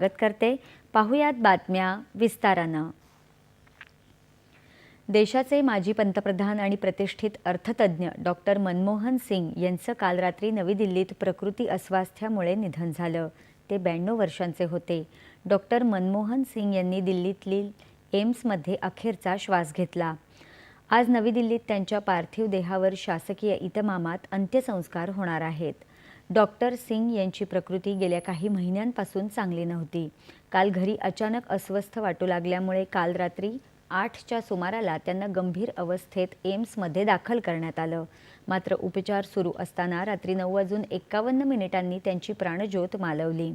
स्वागत करते. पाहुयात बातम्या विस्तारानं. देशाचे माजी पंतप्रधान आणि प्रतिष्ठित अर्थतज्ज्ञ डॉक्टर मनमोहन सिंग यांचं काल रात्री नवी दिल्लीत प्रकृती अस्वास्थ्यामुळे निधन झालं. ते ब्याण्णव वर्षांचे होते. डॉक्टर मनमोहन सिंग यांनी दिल्लीतील एम्समध्ये अखेरचा श्वास घेतला. आज नवी दिल्लीत त्यांच्या पार्थिव देहावर शासकीय इतमामात अंत्यसंस्कार होणार आहेत. डॉक्टर सिंग यांची प्रकृती गेल्या काही महिन्यांपासून चांगली नव्हती. काल घरी अचानक अस्वस्थ वाटू लागल्यामुळे काल रात्री आठच्या सुमाराला त्यांना गंभीर अवस्थेत एम्समध्ये दाखल करण्यात आलं. मात्र उपचार सुरू असताना रात्री नऊ वाजून एक्कावन्न मिनिटांनी त्यांची प्राणज्योत मालवली.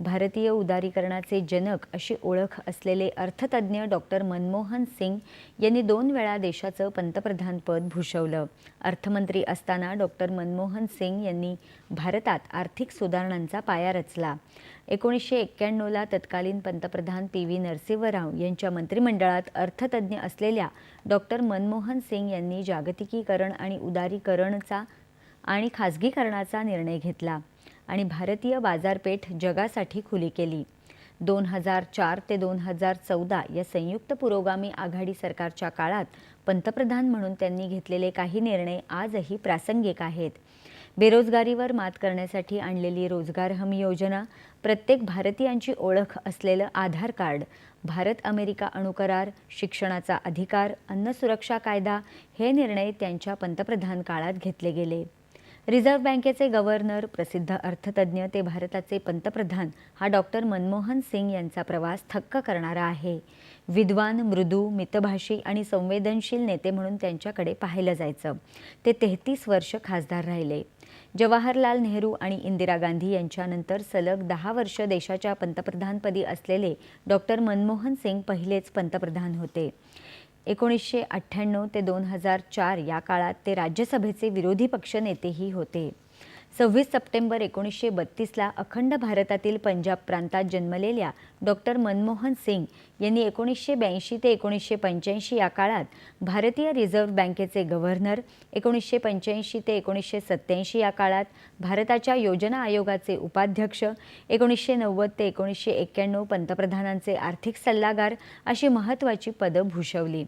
भारतीय उदारीकरणाचे जनक अशी ओळख असलेले अर्थतज्ज्ञ डॉक्टर मनमोहन सिंग यांनी दोन वेळा देशाचं पंतप्रधानपद भूषवलं. अर्थमंत्री असताना डॉक्टर मनमोहन सिंग यांनी भारतात आर्थिक सुधारणांचा पाया रचला. एकोणीसशे एक्क्याण्णवला तत्कालीन पंतप्रधान पी व्ही नरसिंहराव यांच्या मंत्रिमंडळात अर्थतज्ज्ञ असलेल्या डॉक्टर मनमोहन सिंग यांनी जागतिकीकरण आणि उदारीकरणचा आणि खाजगीकरणाचा निर्णय घेतला. आणि भारतीय बाजारपेठ जगासाठी खुली केली. दोन हजार चार ते दोन हजार चौदा या संयुक्त पुरोगामी आघाडी सरकारच्या काळात पंतप्रधान म्हणून त्यांनी घेतलेले काही निर्णय आजही प्रासंगिक आहेत. बेरोजगारीवर मात करण्यासाठी आणलेली रोजगार हमी योजना प्रत्येक भारतीयांची ओळख असलेलं आधार कार्ड भारत अमेरिका अणुकरार शिक्षणाचा अधिकार अन्न सुरक्षा कायदा हे निर्णय त्यांच्या पंतप्रधान काळात घेतले गेले. रिझर्व्ह बँकेचे गव्हर्नर प्रसिद्ध अर्थतज्ज्ञ ते भारताचे पंतप्रधान हा डॉक्टर मनमोहन सिंग यांचा प्रवास थक्क करणारा आहे. विद्वान मृदू मितभाषी आणि संवेदनशील नेते म्हणून त्यांच्याकडे पाहिलं जायचं. ते तेहतीस वर्ष खासदार राहिले. जवाहरलाल नेहरू आणि इंदिरा गांधी यांच्यानंतर सलग दहा वर्ष देशाच्या पंतप्रधानपदी असलेले डॉक्टर मनमोहन सिंग पहिलेच पंतप्रधान होते. एकोणीसशे अठ्ठ्याण्णव ते दोन हजार चार या काळात ते राज्यसभेचे विरोधी पक्षनेतेही होते. सव्वीस सप्टेंबर एकोणीसशे बत्तीसला अखंड भारतातील पंजाब प्रांतात जन्मलेल्या डॉक्टर मनमोहन सिंग यांनी एकोणीसशे ब्याऐंशी ते एकोणीसशे पंच्याऐंशी या काळात भारतीय रिझर्व्ह बँकेचे गव्हर्नर एकोणीसशे पंच्याऐंशी ते एकोणीसशे सत्त्याऐंशी या काळात भारताच्या योजना आयोगाचे उपाध्यक्ष एकोणीसशे नव्वद ते एकोणीसशे एक्क्याण्णव पंतप्रधानांचे आर्थिक सल्लागार अशी महत्त्वाची पदं भूषवली.